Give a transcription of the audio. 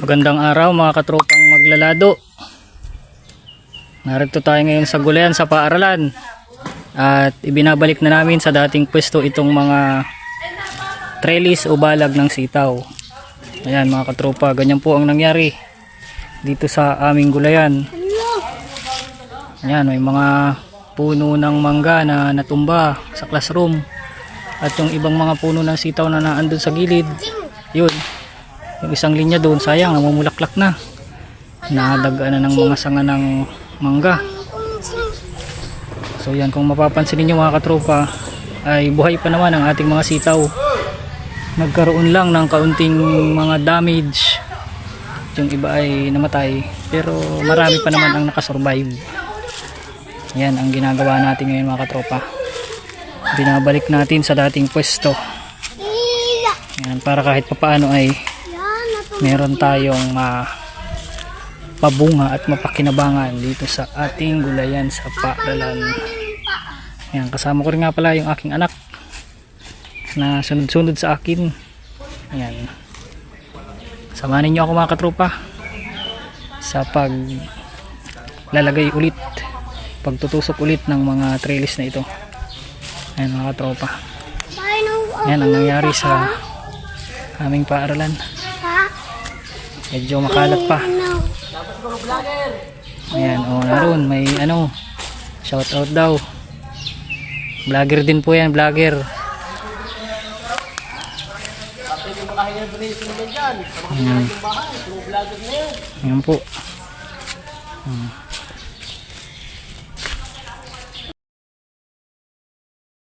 Magandang araw mga katropang maglalado. Narito tayo ngayon sa gulayan sa paaralan. At ibinabalik na namin sa dating pwesto itong mga trellis o balag ng sitaw. Ayan mga katropa, ganyan po ang nangyari dito sa aming gulayan. Ayan, may mga puno ng mangga na natumba sa classroom. At yung ibang mga puno ng sitaw na naandun sa gilid, yun, yung isang linya doon, sayang, namumulaklak na. Nadagaan na ng mga sanga ng mangga. So yan, kung mapapansin ninyo mga katropa, ay buhay pa naman ang ating mga sitaw. Nagkaroon lang ng kaunting mga damage. Yung iba ay namatay, pero marami pa naman ang nakasurvive. Yan ang ginagawa natin ngayon mga katropa. Binabalik natin sa dating pwesto. Yan, para kahit papaano ay meron tayong pabunga at mapakinabangan dito sa ating gulayan sa paaralan. Yan, kasama ko rin nga pala yung aking anak na sunod-sunod sa akin. Yan. Samahan ninyo ako mga katropa sa pag lalagay ulit pagtutusok ulit ng mga trellis na ito. Ayan mga katropa. Yan ang nangyari sa aming paaralan. Medyo makalat pa. Ayan, oh, naroon, may ano, shout out daw. Vlogger din po yan, vlogger. Ayan. Ayan po. Hmm.